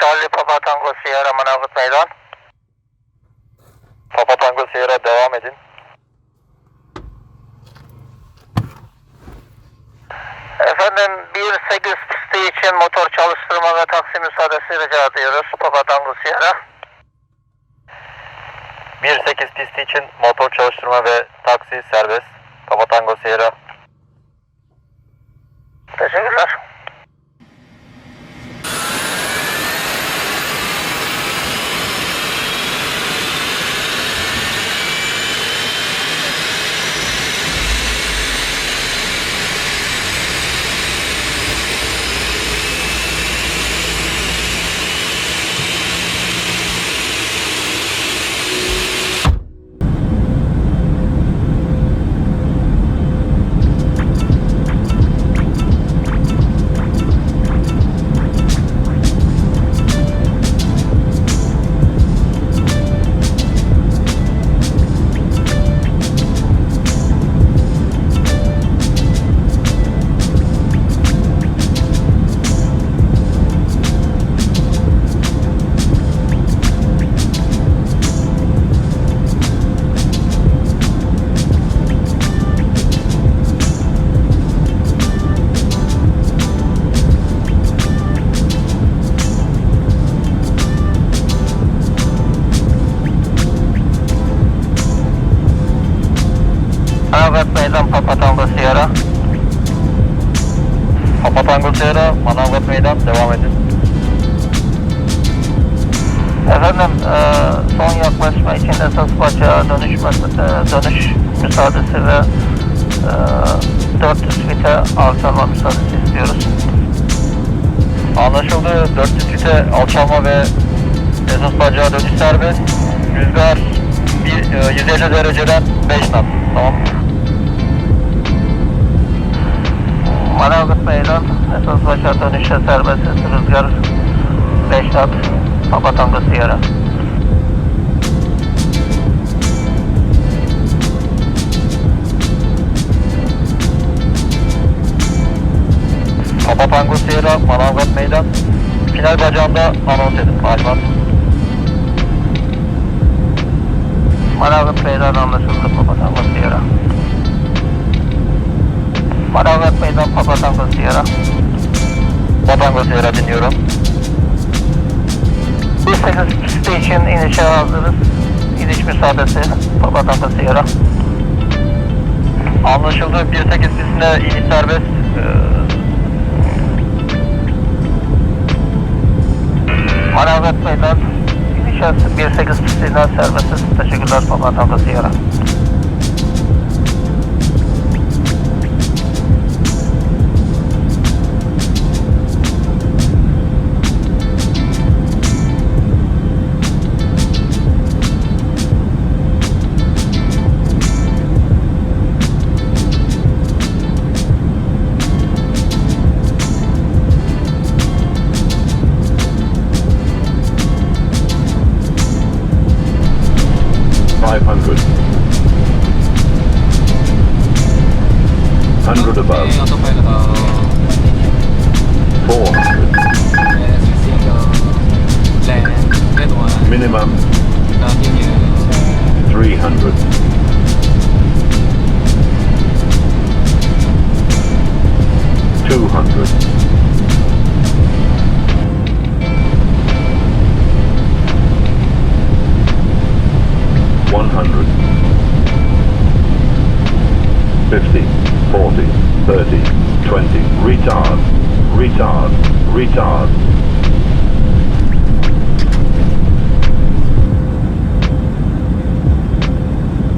Charlie Papa Tango Sierra Manavgat Meydan. Papa Tango Sierra devam edin. Efendim 1.8 pisti için motor çalıştırma ve taksi müsaadesi rica ediyoruz Papa Tango Sierra. 1.8 pisti için motor çalıştırma ve taksi serbest. Papa Tango Sierra. Teşekkürler. Manavgat Meydan Papa Tango Sierra. Papa Tango Sierra, Manavgat Meydan devam edin. Efendim e, son yaklaşma için esas bacağa dönüş, e, dönüş müsaadesi ve e, 400 fite alçalma müsaadesi istiyoruz. Anlaşıldı. 400 fite alçalma ve esas bacağa dönüş serbest. Rüzgar bir, e, 150 dereceden 5 knot. Tamam. Manavgat Meydan esas bacağa dönüşe serbest rüzgar 5 knot. Papa Tango Sierra. Papa Tango Sierra, Manavgat Meydan. Final bacağında anons edin, talimat. Manavgat Meydan anlaşıldı, Papa Tango Sierra. Tango Sierra dinliyorum. 18 pisti için inişe hazırız. İniş müsaadesi, Papa Tango Sierra. Anlaşıldı, 18 pistine iniş serbest. Ee, Manavgat Meydan inişe 18 pistinden serbestiz. Teşekkürler Papa Tango Sierra. Above. Okay, autopilot. Uh, Four hundred. yes, single. Land. Red one. Minimum Continue. three hundred. Two hundred. One hundred. Fifty, forty, thirty, twenty. Retard. Retard. Retard.